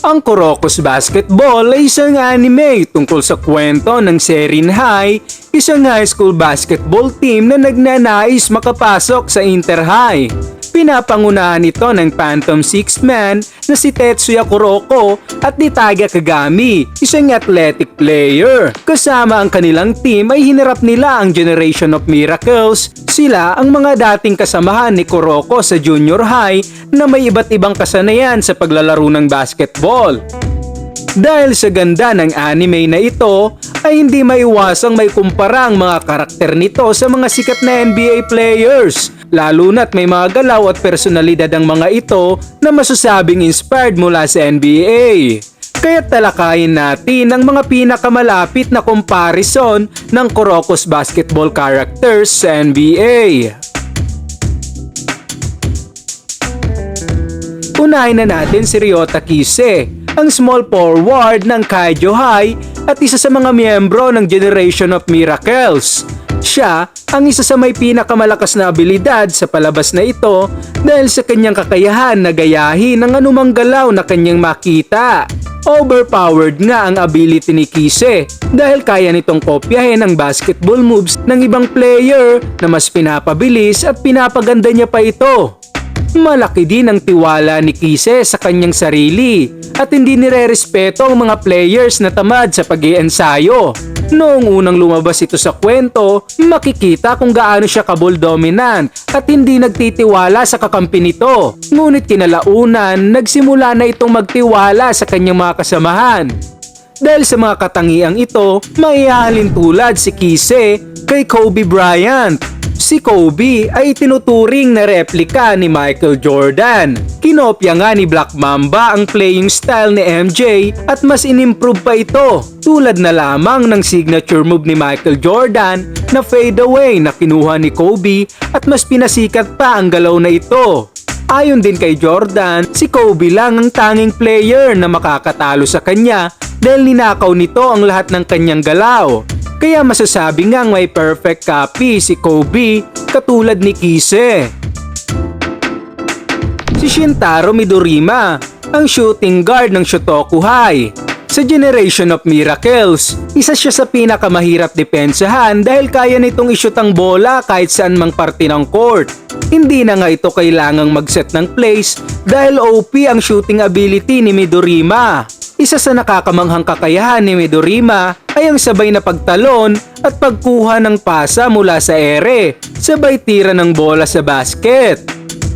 Ang Kuroko's Basketball ay isang anime tungkol sa kwento ng Serin High, isang high school basketball team na nagnanais makapasok sa Inter High. Pinapangunahan ito ng Phantom Six Man na si Tetsuya Kuroko at ni Taga Kagami, isang athletic player. Kasama ang kanilang team ay hinarap nila ang Generation of Miracles. Sila ang mga dating kasamahan ni Kuroko sa junior high na may iba't ibang kasanayan sa paglalaro ng basketball. Dahil sa ganda ng anime na ito, ay hindi maiwasang may kumpara ang mga karakter nito sa mga sikat na NBA players. Lalo na't may mga galaw at personalidad ang mga ito na masasabing inspired mula sa NBA. Kaya talakayin natin ang mga pinakamalapit na comparison ng Kuroko's basketball characters sa NBA. Unahin na natin si Ryota Kise, ang small forward ng Kaijo High at isa sa mga miyembro ng Generation of Miracles. Siya ang isa sa may pinakamalakas na abilidad sa palabas na ito dahil sa kanyang kakayahan na gayahin ang anumang galaw na kanyang makita. Overpowered nga ang ability ni Kise dahil kaya nitong kopyahin ang basketball moves ng ibang player na mas pinapabilis at pinapaganda niya pa ito. Malaki din ang tiwala ni Kise sa kanyang sarili at hindi nire-respeto ang mga players na tamad sa pag ensayo Noong unang lumabas ito sa kwento, makikita kung gaano siya kabol dominant at hindi nagtitiwala sa kakampi nito. Ngunit kinalaunan, nagsimula na itong magtiwala sa kanyang mga kasamahan. Dahil sa mga katangiang ito, maihahalin tulad si Kise kay Kobe Bryant Si Kobe ay tinuturing na replika ni Michael Jordan. Kinopya nga ni Black Mamba ang playing style ni MJ at mas inimprove pa ito tulad na lamang ng signature move ni Michael Jordan na fade away na kinuha ni Kobe at mas pinasikat pa ang galaw na ito. Ayon din kay Jordan, si Kobe lang ang tanging player na makakatalo sa kanya dahil ninakaw nito ang lahat ng kanyang galaw. Kaya masasabi ngang may perfect copy si Kobe katulad ni Kise. Si Shintaro Midorima, ang shooting guard ng Shotoku High. Sa Generation of Miracles, isa siya sa pinakamahirap depensahan dahil kaya nitong ishoot ang bola kahit saan mang parte ng court. Hindi na nga ito kailangang mag-set ng plays dahil OP ang shooting ability ni Midorima. Isa sa nakakamanghang kakayahan ni Midorima ay ang sabay na pagtalon at pagkuha ng pasa mula sa ere, sabay tira ng bola sa basket.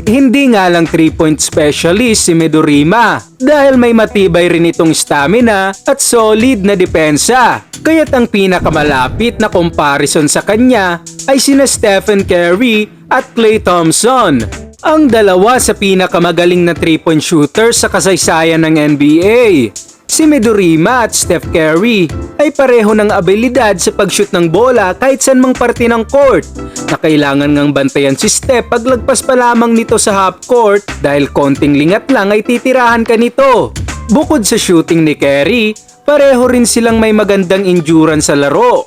Hindi nga lang 3-point specialist si Midorima dahil may matibay rin itong stamina at solid na depensa. Kaya't ang pinakamalapit na comparison sa kanya ay sina Stephen Curry at Klay Thompson ang dalawa sa pinakamagaling na 3-point shooter sa kasaysayan ng NBA. Si Medurima at Steph Curry ay pareho ng abilidad sa pag-shoot ng bola kahit saan mang parte ng court na kailangan ngang bantayan si Steph paglagpas pa lamang nito sa half court dahil konting lingat lang ay titirahan ka nito. Bukod sa shooting ni Curry, pareho rin silang may magandang endurance sa laro.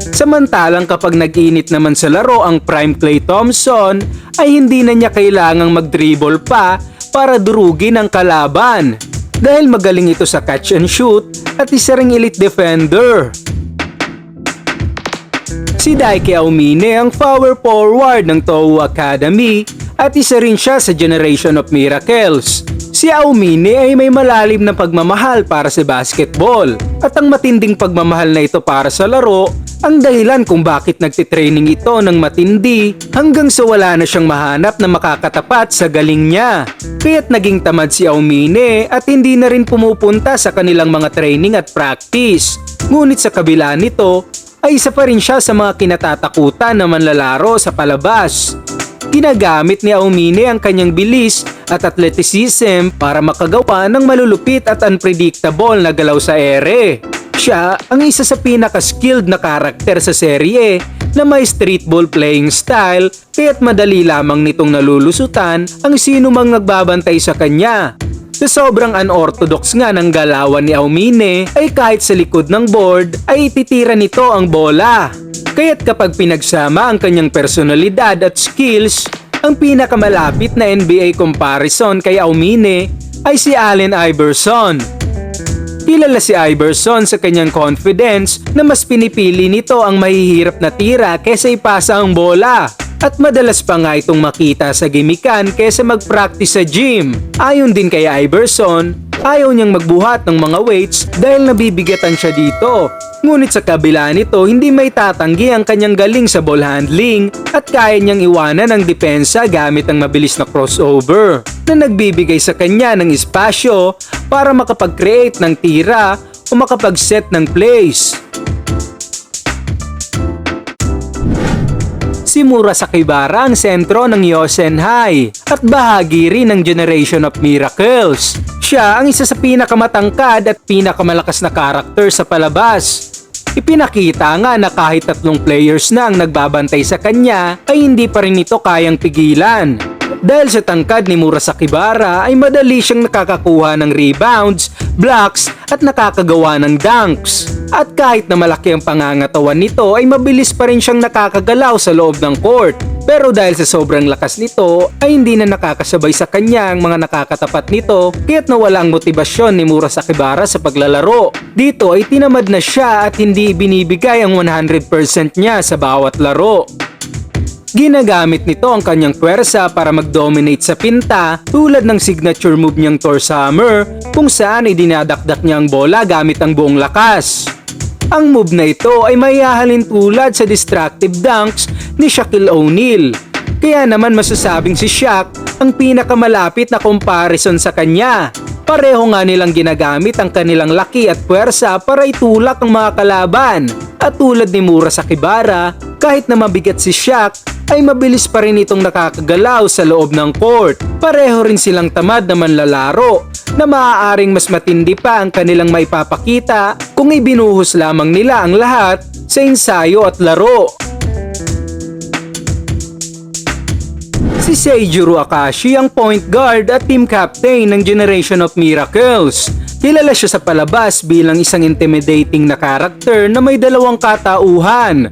Samantalang kapag nag-init naman sa laro ang prime Clay Thompson ay hindi na niya kailangang mag-dribble pa para durugin ang kalaban dahil magaling ito sa catch and shoot at isa ring elite defender. Si Daiki Aumine ang power forward ng Tohu Academy at isa rin siya sa Generation of Miracles. Si Aumine ay may malalim na pagmamahal para sa basketball at ang matinding pagmamahal na ito para sa laro ang dahilan kung bakit nagtitraining ito ng matindi hanggang sa wala na siyang mahanap na makakatapat sa galing niya. Kaya't naging tamad si Aumine at hindi na rin pumupunta sa kanilang mga training at practice. Ngunit sa kabila nito, ay isa pa rin siya sa mga kinatatakutan na manlalaro sa palabas. Ginagamit ni Aumine ang kanyang bilis at athleticism para makagawa ng malulupit at unpredictable na galaw sa ere. Siya ang isa sa pinaka-skilled na karakter sa serye na may street ball playing style kaya't madali lamang nitong nalulusutan ang sino mang nagbabantay sa kanya. Sa sobrang unorthodox nga ng galawan ni Aumine ay kahit sa likod ng board ay ititira nito ang bola. Kaya't kapag pinagsama ang kanyang personalidad at skills, ang pinakamalapit na NBA comparison kay Aumine ay si Allen Iverson. Kilala si Iverson sa kanyang confidence na mas pinipili nito ang mahihirap na tira kesa ipasa ang bola. At madalas pa nga itong makita sa gimikan kesa mag-practice sa gym. Ayon din kay Iverson, ayaw niyang magbuhat ng mga weights dahil nabibigatan siya dito. Ngunit sa kabila nito, hindi may tatanggi ang kanyang galing sa ball handling at kaya niyang iwanan ang depensa gamit ang mabilis na crossover na nagbibigay sa kanya ng espasyo para makapag-create ng tira o makapag-set ng plays. Si Mura Sakibara ang sentro ng Yosen High at bahagi rin ng Generation of Miracles. Siya ang isa sa pinakamatangkad at pinakamalakas na karakter sa palabas. Ipinakita nga na kahit tatlong players na ang nagbabantay sa kanya ay hindi pa rin ito kayang pigilan. Dahil sa tangkad ni Mura Sakibara ay madali siyang nakakakuha ng rebounds, blocks at nakakagawa ng dunks. At kahit na malaki ang pangangatawan nito ay mabilis pa rin siyang nakakagalaw sa loob ng court. Pero dahil sa sobrang lakas nito ay hindi na nakakasabay sa kanya ang mga nakakatapat nito kaya't nawala ang motibasyon ni Mura Sakibara sa paglalaro. Dito ay tinamad na siya at hindi binibigay ang 100% niya sa bawat laro. Ginagamit nito ang kanyang pwersa para mag-dominate sa pinta tulad ng signature move niyang torse hammer kung saan ay niya ang bola gamit ang buong lakas. Ang move na ito ay mayahalin tulad sa destructive dunks ni Shaquille O'Neal. Kaya naman masasabing si Shaq ang pinakamalapit na comparison sa kanya. Pareho nga nilang ginagamit ang kanilang laki at puwersa para itulak ang mga kalaban. At tulad ni Mura Sakibara, kahit na mabigat si Shaq, ay mabilis pa rin itong nakakagalaw sa loob ng court. Pareho rin silang tamad na manlalaro na maaaring mas matindi pa ang kanilang maipapakita kung ibinuhos lamang nila ang lahat sa ensayo at laro. Si Seijiro Akashi ang point guard at team captain ng Generation of Miracles. Kilala siya sa palabas bilang isang intimidating na karakter na may dalawang katauhan.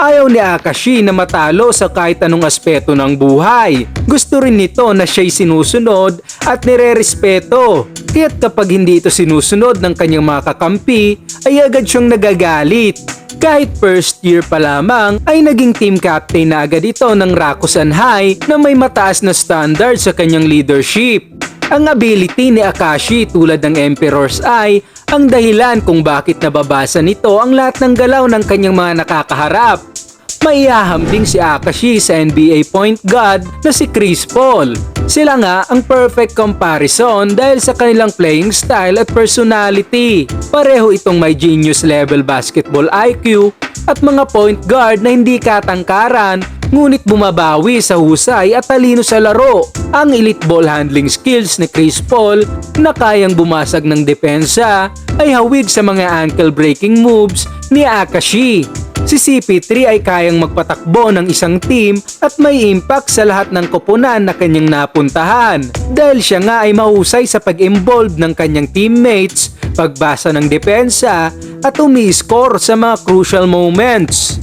Ayaw ni Akashi na matalo sa kahit anong aspeto ng buhay. Gusto rin nito na siya'y sinusunod at nire-respeto. Kaya't kapag hindi ito sinusunod ng kanyang mga kakampi, ay agad siyang nagagalit. Kahit first year pa lamang ay naging team captain na agad ito ng Rakusan High na may mataas na standard sa kanyang leadership. Ang ability ni Akashi tulad ng Emperor's Eye ang dahilan kung bakit nababasa nito ang lahat ng galaw ng kanyang mga nakakaharap. Maihahambing si Akashi sa NBA point guard na si Chris Paul. Sila nga ang perfect comparison dahil sa kanilang playing style at personality. Pareho itong may genius level basketball IQ at mga point guard na hindi katangkaran ngunit bumabawi sa husay at talino sa laro. Ang elite ball handling skills ni Chris Paul na kayang bumasag ng depensa ay hawig sa mga ankle breaking moves ni Akashi. Si CP3 ay kayang magpatakbo ng isang team at may impact sa lahat ng koponan na kanyang napuntahan dahil siya nga ay mahusay sa pag-involve ng kanyang teammates, pagbasa ng depensa at umi-score sa mga crucial moments.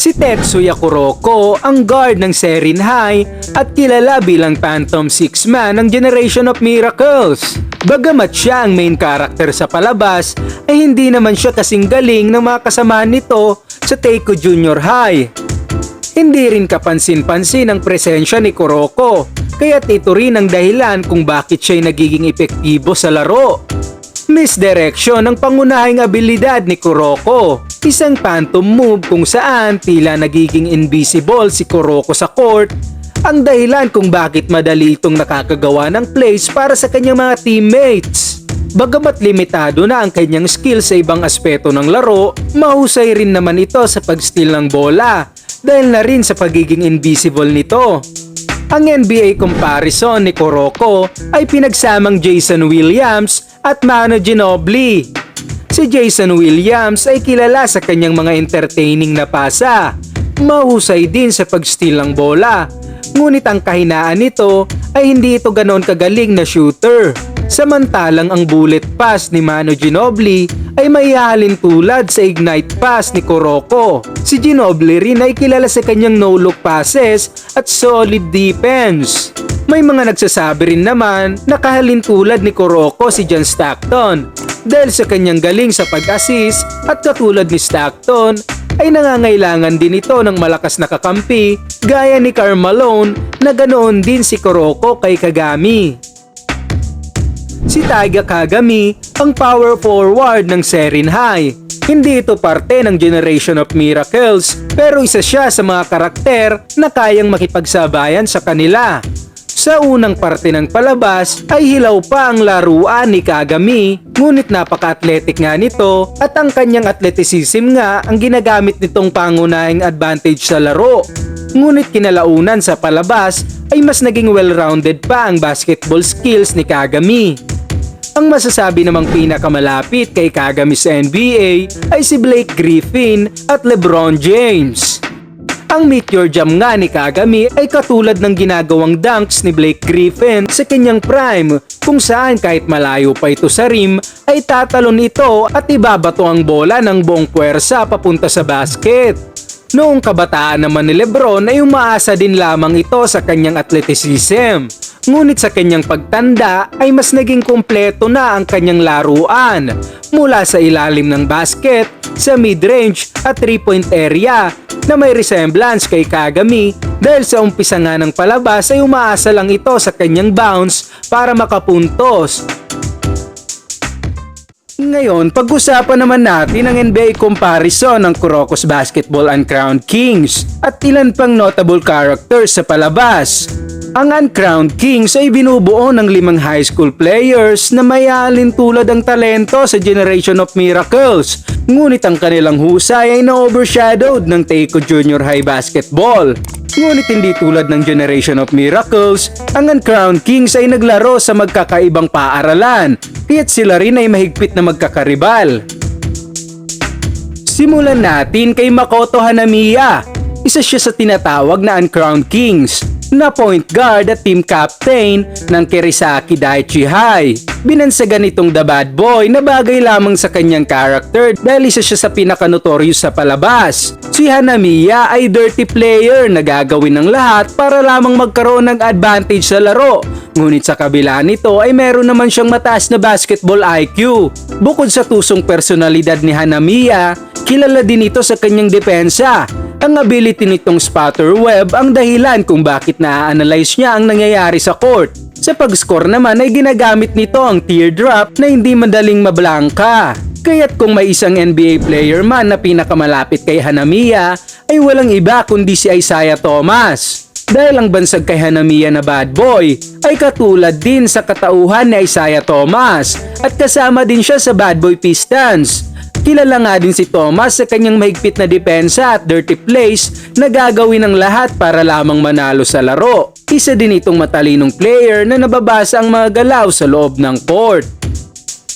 Si Tetsuya Kuroko ang guard ng Serin High at kilala bilang Phantom Six-Man ng Generation of Miracles. Bagamat siya ang main character sa palabas, ay hindi naman siya kasing galing ng mga kasamahan nito sa Teiko Junior High. Hindi rin kapansin-pansin ang presensya ni Kuroko, kaya ito rin ang dahilan kung bakit siya'y nagiging epektibo sa laro. Misdirection ang pangunahing abilidad ni Kuroko. Isang phantom move kung saan tila nagiging invisible si Kuroko sa court ang dahilan kung bakit madali itong nakakagawa ng plays para sa kanyang mga teammates. Bagamat limitado na ang kanyang skill sa ibang aspeto ng laro, mahusay rin naman ito sa pag-steal ng bola dahil na rin sa pagiging invisible nito. Ang NBA comparison ni Kuroko ay pinagsamang Jason Williams at Manu Ginobili. Si Jason Williams ay kilala sa kanyang mga entertaining na pasa. Mahusay din sa pag-steal ng bola. Ngunit ang kahinaan nito ay hindi ito ganoon kagaling na shooter. Samantalang ang bullet pass ni Mano Ginobili ay maihalin tulad sa ignite pass ni Kuroko. Si Ginobili rin ay kilala sa kanyang no-look passes at solid defense. May mga nagsasabi rin naman na kahalin tulad ni Kuroko si John Stockton dahil sa kanyang galing sa pag-assist at katulad ni Stockton ay nangangailangan din ito ng malakas na kakampi gaya ni Malone na ganoon din si Kuroko kay Kagami. Si Taiga Kagami ang power forward ng Serin High. Hindi ito parte ng Generation of Miracles pero isa siya sa mga karakter na kayang makipagsabayan sa kanila. Sa unang parte ng palabas ay hilaw pa ang laruan ni Kagami ngunit napaka-athletic nga nito at ang kanyang athleticism nga ang ginagamit nitong pangunahing advantage sa laro. Ngunit kinalaunan sa palabas ay mas naging well-rounded pa ang basketball skills ni Kagami. Ang masasabi namang pinakamalapit kay Kagami sa NBA ay si Blake Griffin at LeBron James. Ang meteor jump nga ni Kagami ay katulad ng ginagawang dunks ni Blake Griffin sa kanyang prime kung saan kahit malayo pa ito sa rim ay tatalon ito at ibabato ang bola ng buong puwersa papunta sa basket. Noong kabataan naman ni Lebron ay umaasa din lamang ito sa kanyang athleticism. Ngunit sa kanyang pagtanda ay mas naging kumpleto na ang kanyang laruan mula sa ilalim ng basket, sa mid-range at 3-point area na may resemblance kay Kagami dahil sa umpisa nga ng palabas ay umaasa lang ito sa kanyang bounce para makapuntos. Ngayon, pag-usapan naman natin ang NBA comparison ng Kuroko's Basketball Uncrowned Kings at ilan pang notable characters sa palabas. Ang Uncrowned Kings ay binubuo ng limang high school players na mayalin tulad ang talento sa Generation of Miracles. Ngunit ang kanilang husay ay na-overshadowed ng Teiko Junior High Basketball. Ngunit hindi tulad ng Generation of Miracles, ang Uncrowned Kings ay naglaro sa magkakaibang paaralan, kaya't sila rin ay mahigpit na magkakaribal. Simulan natin kay Makoto Hanamiya. Isa siya sa tinatawag na Uncrowned Kings na point guard at team captain ng Kirisaki Daiichi High. Binansagan itong The Bad Boy na bagay lamang sa kanyang character dahil isa siya sa pinaka-notorious sa palabas. Si Hanamiya ay dirty player na gagawin ng lahat para lamang magkaroon ng advantage sa laro. Ngunit sa kabila nito ay meron naman siyang mataas na basketball IQ. Bukod sa tusong personalidad ni Hanamiya, kilala din ito sa kanyang depensa. Ang ability nitong spotter web ang dahilan kung bakit na-analyze niya ang nangyayari sa court. Sa pag-score naman ay ginagamit nito ang teardrop na hindi madaling mablangka. Kaya't kung may isang NBA player man na pinakamalapit kay Hanamiya ay walang iba kundi si Isaiah Thomas. Dahil ang bansag kay Hanamiya na bad boy ay katulad din sa katauhan ni Isaiah Thomas at kasama din siya sa bad boy Pistons. Kilala nga din si Thomas sa kanyang mahigpit na depensa at dirty plays na gagawin ng lahat para lamang manalo sa laro. Isa din itong matalinong player na nababasa ang mga galaw sa loob ng court.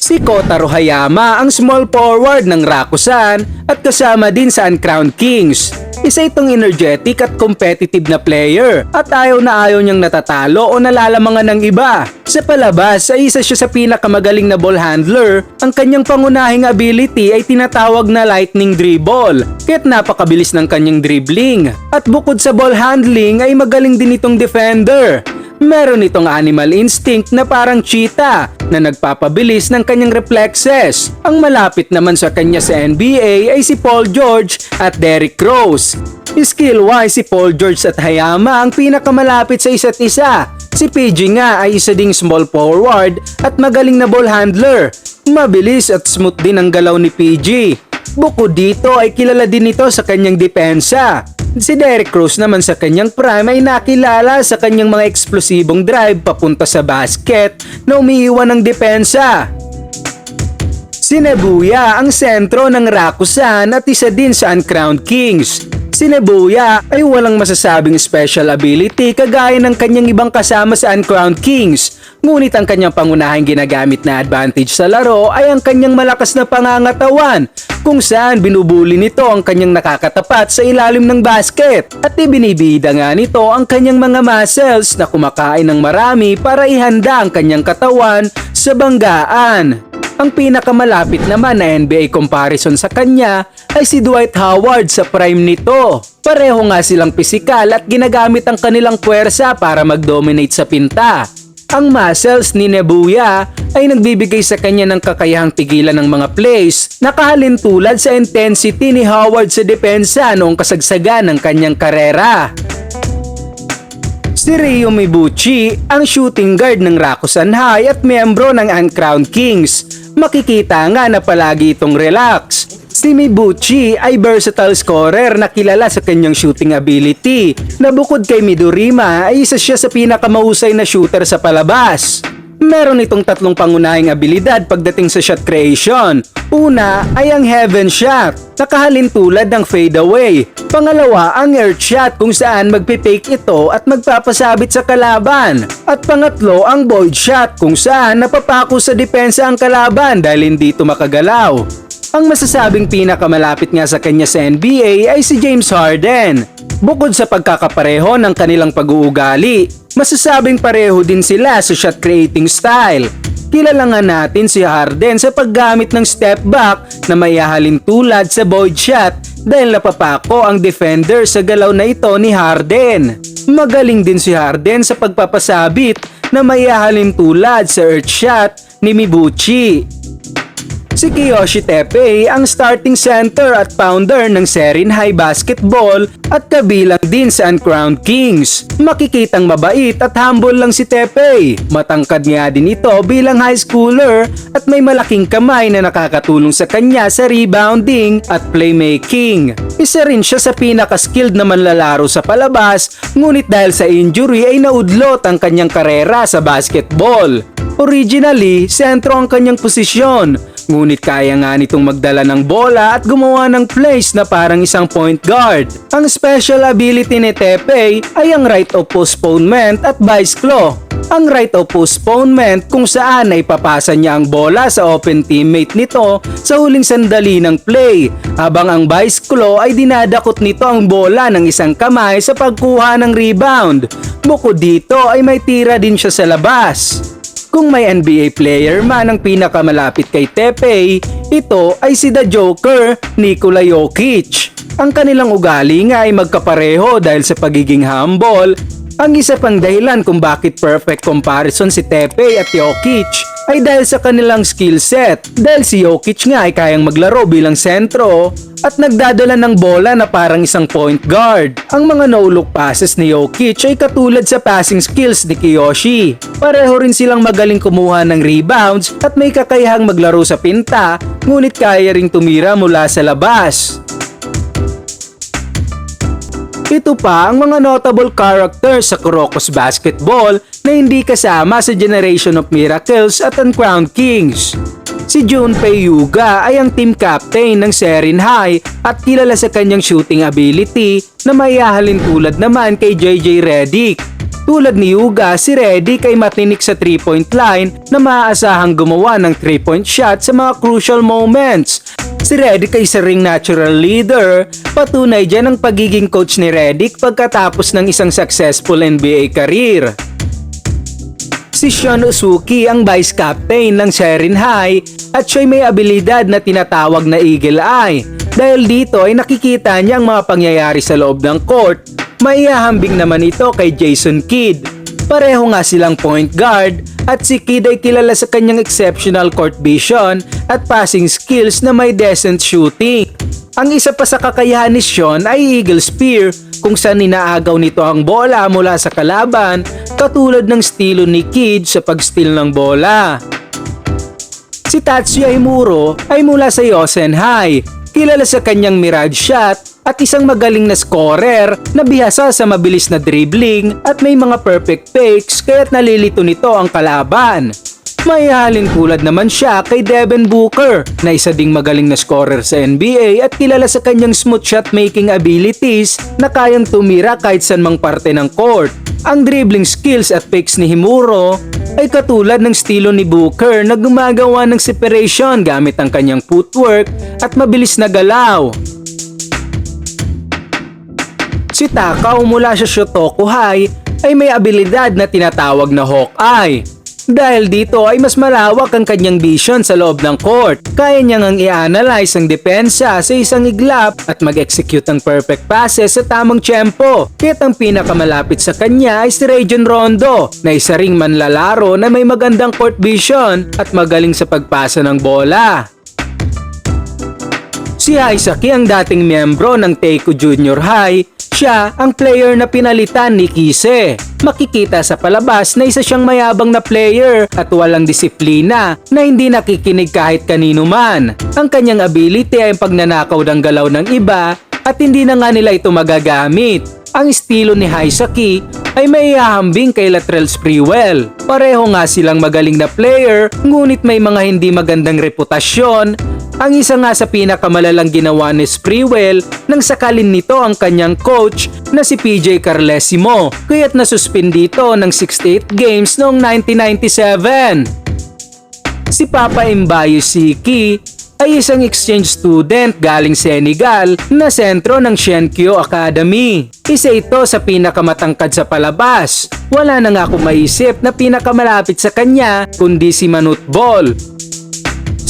Si Kotaro Hayama ang small forward ng Rakusan at kasama din sa Uncrowned Kings. Isa itong energetic at competitive na player at ayaw na ayaw niyang natatalo o nalalamangan ng iba. Sa palabas ay isa siya sa pinakamagaling na ball handler. Ang kanyang pangunahing ability ay tinatawag na lightning dribble kaya't napakabilis ng kanyang dribbling. At bukod sa ball handling ay magaling din itong defender. Meron itong animal instinct na parang cheetah na nagpapabilis ng kanyang reflexes. Ang malapit naman sa kanya sa NBA ay si Paul George at Derrick Rose. Skill-wise si Paul George at Hayama ang pinakamalapit sa isa't isa. Si PG nga ay isa ding small forward at magaling na ball handler. Mabilis at smooth din ang galaw ni PG. Bukod dito ay kilala din ito sa kanyang depensa. Si Derrick Rose naman sa kanyang prime ay nakilala sa kanyang mga eksplosibong drive papunta sa basket na umiiwan ng depensa. Si Nebuya ang sentro ng Rakusan at isa din sa Uncrowned Kings. Si Nebuya ay walang masasabing special ability kagaya ng kanyang ibang kasama sa Uncrowned Kings. Ngunit ang kanyang pangunahing ginagamit na advantage sa laro ay ang kanyang malakas na pangangatawan kung saan binubuli nito ang kanyang nakakatapat sa ilalim ng basket at ibinibida nga nito ang kanyang mga muscles na kumakain ng marami para ihanda ang kanyang katawan sa banggaan. Ang pinakamalapit naman na NBA comparison sa kanya ay si Dwight Howard sa prime nito. Pareho nga silang pisikal at ginagamit ang kanilang puwersa para mag-dominate sa pinta. Ang muscles ni Nebuya ay nagbibigay sa kanya ng kakayahang pigilan ng mga plays na kahalin tulad sa intensity ni Howard sa depensa noong kasagsagan ng kanyang karera. Si Ryo Mibuchi ang shooting guard ng Rakusan High at miyembro ng Uncrowned Kings. Makikita nga na palagi itong relax. Si Mibuchi ay versatile scorer na kilala sa kanyang shooting ability na bukod kay Midorima ay isa siya sa pinakamahusay na shooter sa palabas. Meron itong tatlong pangunahing abilidad pagdating sa shot creation. Una ay ang heaven shot, nakahalin tulad ng fadeaway. Pangalawa ang earth shot kung saan magpipake ito at magpapasabit sa kalaban. At pangatlo ang void shot kung saan napapako sa depensa ang kalaban dahil hindi ito makagalaw. Ang masasabing pinakamalapit nga sa kanya sa NBA ay si James Harden. Bukod sa pagkakapareho ng kanilang pag-uugali, masasabing pareho din sila sa shot creating style. Kilala nga natin si Harden sa paggamit ng step back na may ahalin tulad sa void shot dahil napapako ang defender sa galaw na ito ni Harden. Magaling din si Harden sa pagpapasabit na may ahalin tulad sa earth shot ni Mibuchi. Si Kiyoshi Tepe ang starting center at founder ng Serin High Basketball at kabilang din sa Uncrowned Kings. Makikitang mabait at humble lang si Tepe. Matangkad nga din ito bilang high schooler at may malaking kamay na nakakatulong sa kanya sa rebounding at playmaking. Isa rin siya sa pinaka-skilled na manlalaro sa palabas ngunit dahil sa injury ay naudlot ang kanyang karera sa basketball. Originally, sentro ang kanyang posisyon Ngunit kaya nga nitong magdala ng bola at gumawa ng plays na parang isang point guard. Ang special ability ni Tepe ay ang right of postponement at vice claw. Ang right of postponement kung saan ay papasa niya ang bola sa open teammate nito sa huling sandali ng play, habang ang vice claw ay dinadakot nito ang bola ng isang kamay sa pagkuha ng rebound. Bukod dito ay may tira din siya sa labas. Kung may NBA player man ang pinakamalapit kay Tepe, ito ay si The Joker, Nikola Jokic. Ang kanilang ugali nga ay magkapareho dahil sa pagiging humble. Ang isa pang dahilan kung bakit perfect comparison si Tepe at Jokic ay dahil sa kanilang skill set. Dahil si Jokic nga ay kayang maglaro bilang sentro at nagdadala ng bola na parang isang point guard. Ang mga no-look passes ni Jokic ay katulad sa passing skills ni Kiyoshi. Pareho rin silang magaling kumuha ng rebounds at may kakayahang maglaro sa pinta, ngunit kaya ring tumira mula sa labas. Ito pa ang mga notable characters sa Kuroko's basketball na hindi kasama sa Generation of Miracles at Uncrowned Kings. Si Junpei Yuga ay ang team captain ng Serin High at kilala sa kanyang shooting ability na mayahalin tulad naman kay JJ Redick. Tulad ni Yuga, si Redick ay matinik sa 3-point line na maaasahang gumawa ng 3-point shot sa mga crucial moments. Si Redick ay isa ring natural leader. Patunay dyan ang pagiging coach ni Redick pagkatapos ng isang successful NBA career. Si Sean Usuki ang vice captain ng Sherin High at siya'y may abilidad na tinatawag na Eagle Eye. Dahil dito ay nakikita niya ang mga pangyayari sa loob ng court. Maihahambing naman ito kay Jason Kidd. Pareho nga silang point guard at si Kidd ay kilala sa kanyang exceptional court vision at passing skills na may decent shooting. Ang isa pa sa kakayahan ni Sean ay Eagle Spear kung saan ninaagaw nito ang bola mula sa kalaban katulad ng estilo ni Kid sa pag-steal ng bola. Si Tatsuya Himuro ay mula sa Yosen High, kilala sa kanyang mirage shot at isang magaling na scorer na bihasa sa mabilis na dribbling at may mga perfect fakes kaya't nalilito nito ang kalaban. May halin tulad naman siya kay Devin Booker na isa ding magaling na scorer sa NBA at kilala sa kanyang smooth shot making abilities na kayang tumira kahit saan mang parte ng court. Ang dribbling skills at fakes ni Himuro ay katulad ng estilo ni Booker na gumagawa ng separation gamit ang kanyang footwork at mabilis na galaw. Si Takao mula sa Shotoku High ay may abilidad na tinatawag na Hawkeye. Dahil dito ay mas malawak ang kanyang vision sa loob ng court. Kaya niyang ang i-analyze ang depensa sa isang iglap at mag-execute ng perfect passes sa tamang tiyempo. Kaya't ang pinakamalapit sa kanya ay si Rajon Rondo na isa ring manlalaro na may magandang court vision at magaling sa pagpasa ng bola. Si Isaac ang dating miyembro ng Teiko Junior High, siya ang player na pinalitan ni Kise. Makikita sa palabas na isa siyang mayabang na player at walang disiplina na hindi nakikinig kahit kanino man. Ang kanyang ability ay ang pagnanakaw ng galaw ng iba at hindi na nga nila ito magagamit. Ang estilo ni Haisaki ay may ihahambing kay Latrell Sprewell. Pareho nga silang magaling na player ngunit may mga hindi magandang reputasyon ang isa nga sa pinakamalalang ginawa ni Sprewell nang sakalin nito ang kanyang coach na si PJ Carlesimo kaya't nasuspend dito ng 68 games noong 1997. Si Papa Imbayo Siki ay isang exchange student galing Senegal na sentro ng Shenkyo Academy. Isa ito sa pinakamatangkad sa palabas. Wala na nga akong na pinakamalapit sa kanya kundi si Manute Ball.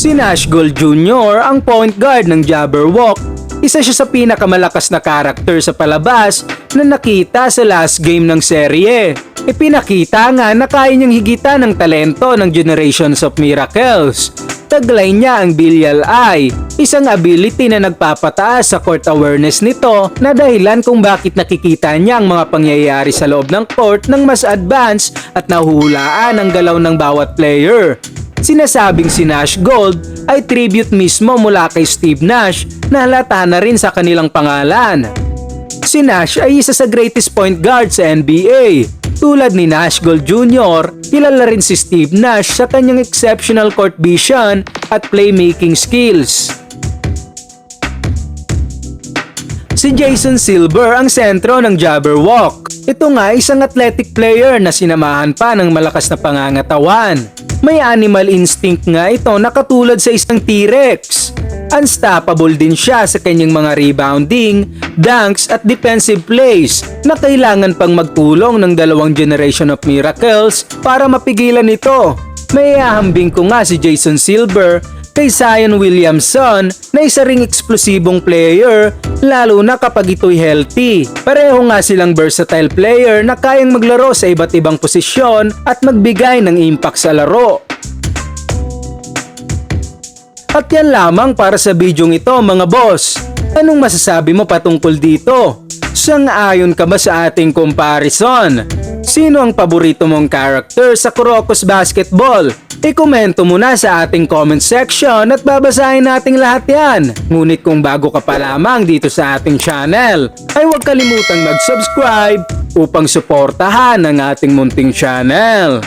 Si Nash Gold Jr. ang point guard ng Jabberwock. Isa siya sa pinakamalakas na karakter sa palabas na nakita sa last game ng serye. Ipinakita nga na kaya niyang higitan ng talento ng Generations of Miracles. Taglay niya ang Bilial Eye, isang ability na nagpapataas sa court awareness nito na dahilan kung bakit nakikita niya ang mga pangyayari sa loob ng court ng mas advanced at nahuhulaan ang galaw ng bawat player. Sinasabing si Nash Gold ay tribute mismo mula kay Steve Nash na halata na rin sa kanilang pangalan. Si Nash ay isa sa greatest point guard sa NBA. Tulad ni Nash Gold Jr., kilala rin si Steve Nash sa kanyang exceptional court vision at playmaking skills. Si Jason Silver ang sentro ng Jabberwock. Ito nga isang athletic player na sinamahan pa ng malakas na pangangatawan. May animal instinct nga ito na katulad sa isang T-Rex. Unstoppable din siya sa kanyang mga rebounding, dunks at defensive plays na kailangan pang magtulong ng dalawang generation of miracles para mapigilan ito. May ahambing ko nga si Jason Silver kay Zion Williamson na isa ring eksplosibong player lalo na kapag ito'y healthy. Pareho nga silang versatile player na kayang maglaro sa iba't ibang posisyon at magbigay ng impact sa laro. At yan lamang para sa bidyong ito mga boss. Anong masasabi mo patungkol dito? Sang-ayon ka ba sa ating comparison? Sino ang paborito mong character sa Kuroko's Basketball? I-komento mo na sa ating comment section at babasahin nating lahat yan. Ngunit kung bago ka pa lamang dito sa ating channel, ay huwag kalimutang mag-subscribe upang suportahan ang ating munting channel.